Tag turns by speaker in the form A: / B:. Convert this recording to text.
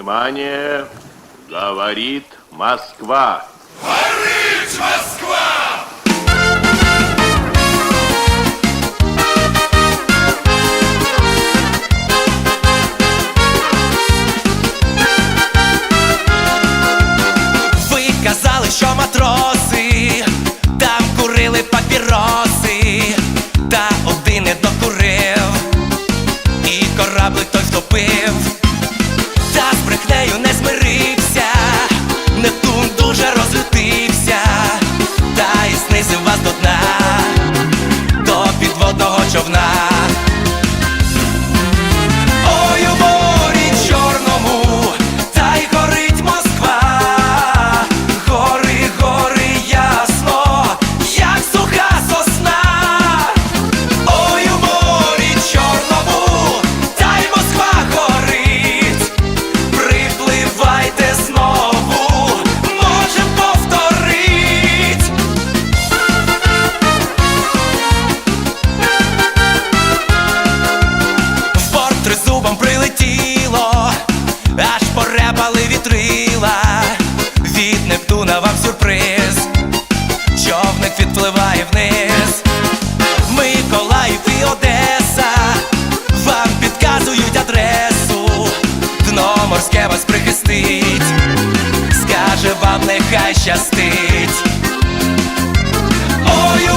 A: Внимание! Говорит Москва!
B: Говорит Москва!
C: Ви казали, що матроси там курили папіроси, та один не докурив, і кораблик той втопив. човна. Покровське вас прихистить, скаже вам, нехай щастить. Ой,